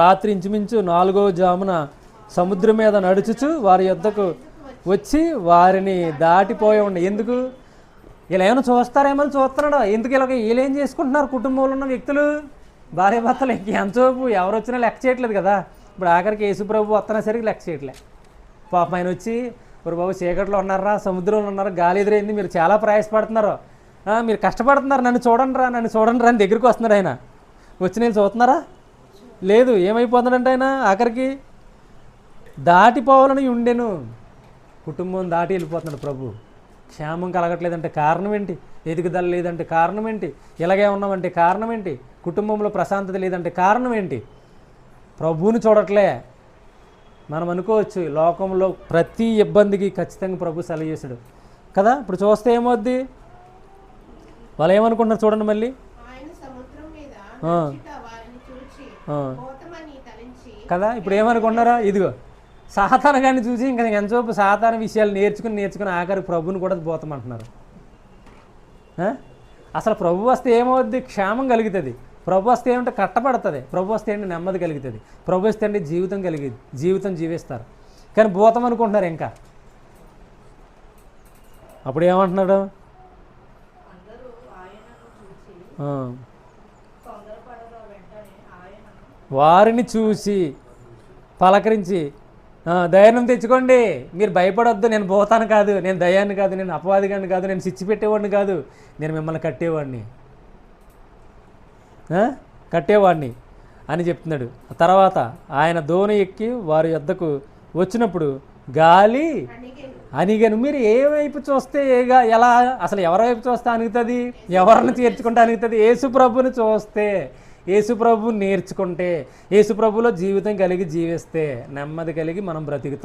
రాత్రి ఇంచుమించు నాలుగో జామున సముద్రం మీద నడుచుచు వారి యొద్దకు వచ్చి వారిని దాటిపోయి ఉండే ఎందుకు? ఇలా ఏమైనా చూస్తారేమో అని చూస్తున్నాడు? ఎందుకు ఇలాగ వీళ్ళేం చేసుకుంటున్నారు కుటుంబంలో ఉన్న వ్యక్తులు? భార్య భర్తలు ఎంతసేపు ఎవరు వచ్చినా లెక్క చేయట్లేదు కదా. ఇప్పుడు ఆఖరికి యేసుప్రభు వస్తున్నా సరికి లెక్క చేయట్లే. పాప ఆయన వచ్చి ఇప్పుడు బాబు చీకట్లో ఉన్నారా? సముద్రంలో ఉన్నారు? గాలి ఎదురైంది. మీరు చాలా ప్రయాసపడుతున్నారు. మీరు కష్టపడుతున్నారు. నన్ను చూడండి రా నన్ను చూడండి రా అని దగ్గరికి వస్తున్నారు ఆయన. వచ్చి నేను చూస్తున్నారా? లేదు ఏమైపోతున్నాడంటే ఆయన ఆఖరికి దాటిపోవాలని ఉండెను. కుటుంబం దాటి వెళ్ళిపోతున్నాడు ప్రభు. క్షేమం కలగట్లేదంటే కారణం ఏంటి? ఎదుగుదల లేదంటే కారణం ఏంటి? ఇలాగే ఉన్నామంటే కారణం ఏంటి? కుటుంబంలో ప్రశాంతత లేదంటే కారణం ఏంటి? ప్రభువుని చూడట్లే. మనం అనుకోవచ్చు లోకంలో ప్రతి ఇబ్బందికి ఖచ్చితంగా ప్రభు సెలవు చేశాడు. కదా? ఇప్పుడు చూస్తే ఏమవుద్ది? వాళ్ళు ఏమనుకుంటున్నారు చూడండి మళ్ళీ. కదా ఇప్పుడు ఏమనుకుంటున్నారా? ఇదిగో సాతాన గారిని చూసి ఇంకా ఎంతసేపు సాతాన విషయాలు నేర్చుకుని నేర్చుకుని ఆఖరి ప్రభుని కూడా పోతామంటున్నారు? అసలు ప్రభు వస్తే ఏమవుద్ది? క్షేమం కలుగుతుంది. ప్రభు వస్తే ఏమంటే కట్టబడుతుంది. ప్రభు వస్తే ఏంటి? నెమ్మది కలుగుతుంది. ప్రభు వస్తే అంటే జీవితం కలిగి జీవితం జీవిస్తారు. కానీ భూతం అనుకుంటున్నారు ఇంకా. అప్పుడు ఏమంటున్నాడు? వారిని చూసి పలకరించి "ఆ, ధైర్యం తెచ్చుకోండి. మీరు భయపడొద్దు. నేను పోతాను కాదు నేను దయాన్ని కాదు నేను అపవాదిగాన్ని కాదు నేను సిచ్చి పెట్టేవాడిని కాదు. నేను మిమ్మల్ని కట్టేవాడిని. కట్టేవాడిని. అని చెప్తున్నాడు. తర్వాత ఆయన దోణి ఎక్కి వారి వద్దకు వచ్చినప్పుడు గాలి అనిగను మీరు ఏ వైపు చూస్తే ఏగా ఎలా అసలు ఎవరి వైపు చూస్తే అనుగుతుంది ఎవరిని చేర్చుకుంటే అనుగుతుంది యేసు ప్రభుని చూస్తే యేసుప్రభు నేర్చుకుంటే యేసుప్రభులో జీవితం కలిగి జీవిస్తే నెమ్మది కలిగి మనం బ్రతుకుతాం.